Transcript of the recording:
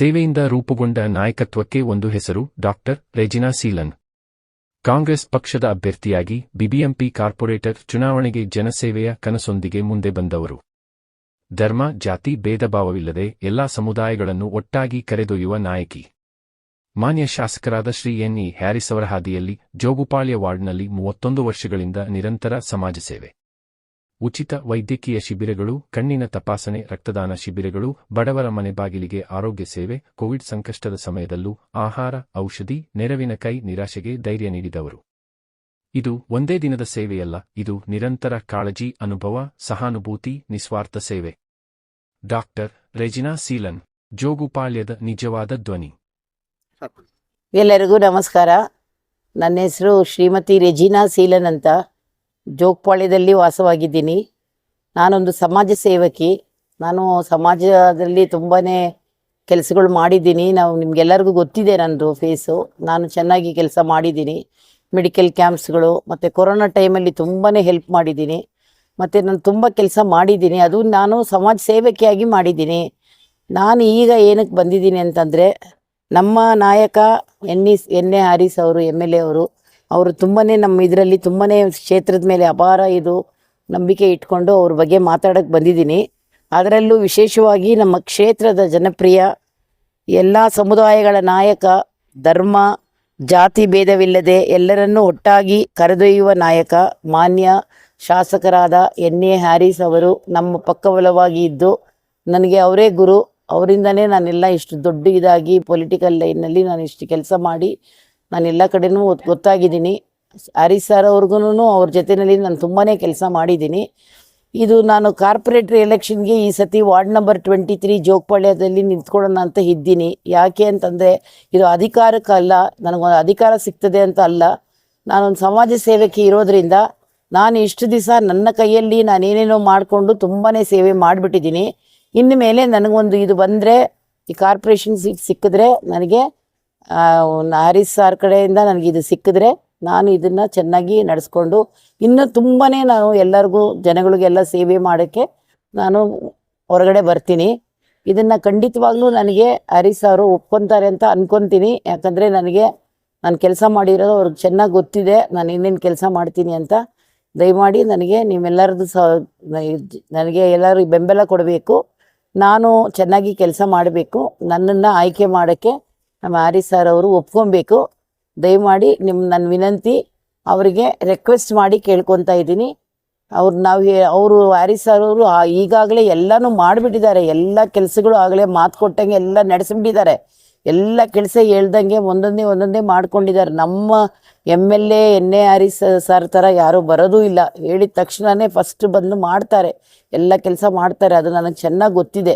ಸೇವೆಯಿಂದ ರೂಪುಗೊಂಡ ನಾಯಕತ್ವಕ್ಕೆ ಒಂದು ಹೆಸರು ಡಾಕ್ಟರ್ ರೆಜಿನಾ ಸೀಲನ್. ಕಾಂಗ್ರೆಸ್ ಪಕ್ಷದ ಅಭ್ಯರ್ಥಿಯಾಗಿ ಬಿಬಿಎಂಪಿ ಕಾರ್ಪೊರೇಟರ್ ಚುನಾವಣೆಗೆ ಜನಸೇವೆಯ ಕನಸೊಂದಿಗೆ ಮುಂದೆ ಬಂದವರು. ಧರ್ಮ, ಜಾತಿ, ಭೇದಭಾವವಿಲ್ಲದೆ ಎಲ್ಲಾ ಸಮುದಾಯಗಳನ್ನು ಒಟ್ಟಾಗಿ ಕರೆದೊಯ್ಯುವ ನಾಯಕಿ. ಮಾನ್ಯ ಶಾಸಕರಾದ ಶ್ರೀ ಎನ್ ಹ್ಯಾರಿಸ್ ಅವರ ಹಾದಿಯಲ್ಲಿ ಜೋಗುಪಾಳ್ಯ ವಾರ್ಡ್ನಲ್ಲಿ ಮೂವತ್ತೊಂದು ವರ್ಷಗಳಿಂದ ನಿರಂತರ ಸಮಾಜ ಸೇವೆ. ಉಚಿತ ವೈದ್ಯಕೀಯ ಶಿಬಿರಗಳು, ಕಣ್ಣಿನ ತಪಾಸಣೆ, ರಕ್ತದಾನ ಶಿಬಿರಗಳು, ಬಡವರ ಮನೆ ಬಾಗಿಲಿಗೆ ಆರೋಗ್ಯ ಸೇವೆ, ಕೋವಿಡ್ ಸಂಕಷ್ಟದ ಸಮಯದಲ್ಲೂ ಆಹಾರ, ಔಷಧಿ, ನೆರವಿನ ಕೈ ನಿರಾಶೆಗೆ ಧೈರ್ಯ ನೀಡಿದವರು. ಇದು ಒಂದೇ ದಿನದ ಸೇವೆಯಲ್ಲ, ಇದು ನಿರಂತರ ಕಾಳಜಿ, ಅನುಭವ, ಸಹಾನುಭೂತಿ, ನಿಸ್ವಾರ್ಥ ಸೇವೆ. ಡಾಕ್ಟರ್ ರೆಜಿನಾ ಸೀಲನ್ ಜೋಗುಪಾಳ್ಯದ ನಿಜವಾದ ಧ್ವನಿ. ಎಲ್ಲರಿಗೂ ನಮಸ್ಕಾರ. ನನ್ನ ಹೆಸರು ಶ್ರೀಮತಿ ರೆಜಿನಾ ಸೀಲನ್ ಅಂತ. ಜೋಗಪಾಳ್ಯದಲ್ಲಿ ವಾಸವಾಗಿದ್ದೀನಿ. ನಾನೊಂದು ಸಮಾಜ ಸೇವಕಿ. ನಾನು ಸಮಾಜದಲ್ಲಿ ತುಂಬಾ ಕೆಲಸಗಳು ಮಾಡಿದ್ದೀನಿ. ನಾವು ನಿಮಗೆಲ್ಲರಿಗೂ ಗೊತ್ತಿದೆ ನನ್ನದು ಫೇಸು. ನಾನು ಚೆನ್ನಾಗಿ ಕೆಲಸ ಮಾಡಿದ್ದೀನಿ. ಮೆಡಿಕಲ್ ಕ್ಯಾಂಪ್ಸ್ಗಳು ಮತ್ತು ಕೊರೋನಾ ಟೈಮಲ್ಲಿ ತುಂಬಾ ಹೆಲ್ಪ್ ಮಾಡಿದ್ದೀನಿ. ಮತ್ತು ನಾನು ತುಂಬ ಕೆಲಸ ಮಾಡಿದ್ದೀನಿ. ಅದು ನಾನು ಸಮಾಜ ಸೇವಕಿಯಾಗಿ ಮಾಡಿದ್ದೀನಿ. ನಾನು ಈಗ ಏನಕ್ಕೆ ಬಂದಿದ್ದೀನಿ ಅಂತಂದರೆ ನಮ್ಮ ನಾಯಕ N E, N A Haris ಅವರು, ಎಂ ಎಲ್ ಎ ಅವರು ಅವರು ತುಂಬಾ ನಮ್ಮ ಇದರಲ್ಲಿ ತುಂಬಾ ಕ್ಷೇತ್ರದ ಮೇಲೆ ಅಪಾರ ಇದು ನಂಬಿಕೆ ಇಟ್ಕೊಂಡು ಅವ್ರ ಬಗ್ಗೆ ಮಾತಾಡೋಕ್ಕೆ ಬಂದಿದ್ದೀನಿ. ಅದರಲ್ಲೂ ವಿಶೇಷವಾಗಿ ನಮ್ಮ ಕ್ಷೇತ್ರದ ಜನಪ್ರಿಯ ಎಲ್ಲ ಸಮುದಾಯಗಳ ನಾಯಕ, ಧರ್ಮ, ಜಾತಿ ಭೇದವಿಲ್ಲದೆ ಎಲ್ಲರನ್ನೂ ಒಟ್ಟಾಗಿ ಕರೆದೊಯ್ಯುವ ನಾಯಕ, ಮಾನ್ಯ ಶಾಸಕರಾದ ಎನ್ ಎ ಹ್ಯಾರಿಸ್ ಅವರು ನಮ್ಮ ಪಕ್ಕಬಲವಾಗಿ ಇದ್ದು ನನಗೆ ಅವರೇ ಗುರು. ಅವರಿಂದನೇ ನಾನೆಲ್ಲ ಇಷ್ಟು ದೊಡ್ಡ ಇದಾಗಿ ಪೊಲಿಟಿಕಲ್ ಲೈನ್ನಲ್ಲಿ ನಾನು ಇಷ್ಟು ಕೆಲಸ ಮಾಡಿ ನಾನು ಎಲ್ಲ ಕಡೆನೂ ಗೊತ್- ಗೊತ್ತಾಗಿದ್ದೀನಿ. ಹರೀಶ್ ಸರ್ ಅವ್ರಿಗೂ ಅವ್ರ ಜೊತೆಯಲ್ಲಿ ನಾನು ತುಂಬಾ ಕೆಲಸ ಮಾಡಿದ್ದೀನಿ. ಇದು ನಾನು ಕಾರ್ಪೊರೇಟರ್ ಎಲೆಕ್ಷನ್ಗೆ ಈ ಸತಿ ವಾರ್ಡ್ ನಂಬರ್ ಟ್ವೆಂಟಿ ತ್ರೀ ಜೋಗಪಾಳ್ಯದಲ್ಲಿ ನಿಂತ್ಕೊಳ್ಳೋಣ ಅಂತ ಇದ್ದೀನಿ. ಯಾಕೆ ಅಂತಂದರೆ, ಇದು ಅಧಿಕಾರಕ್ಕಲ್ಲ ನನಗೊಂದು ಅಧಿಕಾರ ಸಿಗ್ತದೆ ಅಂತ ಅಲ್ಲ. ನಾನೊಂದು ಸಮಾಜ ಸೇವಕಿ ಇರೋದರಿಂದ ನಾನು ಇಷ್ಟು ದಿವಸ ನನ್ನ ಕೈಯಲ್ಲಿ ನಾನೇನೇನೋ ಮಾಡಿಕೊಂಡು ತುಂಬಾ ಸೇವೆ ಮಾಡಿಬಿಟ್ಟಿದ್ದೀನಿ. ಇನ್ನು ಮೇಲೆ ನನಗೊಂದು ಇದು ಬಂದರೆ, ಈ ಕಾರ್ಪೊರೇಷನ್ ಸಿಕ್ಕಿದ್ರೆ ನನಗೆ ಹರೀಶ್ ಸಾರ್ ಕಡೆಯಿಂದ ನನಗೆ ಇದು ಸಿಕ್ಕಿದ್ರೆ ನಾನು ಇದನ್ನು ಚೆನ್ನಾಗಿ ನಡೆಸ್ಕೊಂಡು ಇನ್ನೂ ತುಂಬಾ ನಾನು ಎಲ್ಲರಿಗೂ ಜನಗಳಿಗೆಲ್ಲ ಸೇವೆ ಮಾಡೋಕ್ಕೆ ನಾನು ಹೊರಗಡೆ ಬರ್ತೀನಿ. ಇದನ್ನು ಖಂಡಿತವಾಗ್ಲೂ ನನಗೆ ಹರೀಶ್ ಅವರು ಒಪ್ಕೊತಾರೆ ಅಂತ ಅಂದ್ಕೊತೀನಿ ಯಾಕಂದರೆ ನನಗೆ ನಾನು ಕೆಲಸ ಮಾಡಿರೋದು ಅವ್ರಿಗೆ ಚೆನ್ನಾಗಿ ಗೊತ್ತಿದೆ. ನಾನು ಇನ್ನೇನು ಕೆಲಸ ಮಾಡ್ತೀನಿ ಅಂತ ದಯಮಾಡಿ ನನಗೆ ನೀವೆಲ್ಲರದ್ದು ಸ ನನಗೆ ಎಲ್ಲರೂ ಬೆಂಬಲ ಕೊಡಬೇಕು. ನಾನು ಚೆನ್ನಾಗಿ ಕೆಲಸ ಮಾಡಬೇಕು. ನನ್ನನ್ನು ಆಯ್ಕೆ ಮಾಡೋಕ್ಕೆ ನಮ್ಮ ಹ್ಯಾರಿ ಸರ್ ಅವರು ಒಪ್ಕೊಬೇಕು. ದಯಮಾಡಿ ನಿಮ್ಮ ನನ್ನ ವಿನಂತಿ ಅವರಿಗೆ ರಿಕ್ವೆಸ್ಟ್ ಮಾಡಿ ಕೇಳ್ಕೊತಾ ಇದ್ದೀನಿ. ಅವ್ರು, ನಾವು ಅವರು ಆರಿ ಸರ್ ಅವರು ಈಗಾಗಲೇ ಎಲ್ಲನೂ ಮಾಡಿಬಿಟ್ಟಿದ್ದಾರೆ. ಎಲ್ಲ ಕೆಲಸಗಳು ಆಗಲೇ ಮಾತು ಕೊಟ್ಟಂಗೆ ಎಲ್ಲ ನಡೆಸಿಬಿಟ್ಟಿದ್ದಾರೆ. ಎಲ್ಲ ಕೆಲಸ ಹೇಳ್ದಂಗೆ ಒಂದೊಂದೇ ಒಂದೊಂದೇ ಮಾಡ್ಕೊಂಡಿದ್ದಾರೆ. ನಮ್ಮ M L A N A Harish sir ಥರ ಯಾರೂ ಬರೋದೂ ಇಲ್ಲ. ಹೇಳಿದ ತಕ್ಷಣವೇ ಫಸ್ಟ್ ಬಂದು ಮಾಡ್ತಾರೆ. ಎಲ್ಲ ಕೆಲಸ ಮಾಡ್ತಾರೆ. ಅದು ನನಗೆ ಚೆನ್ನಾಗಿ ಗೊತ್ತಿದೆ.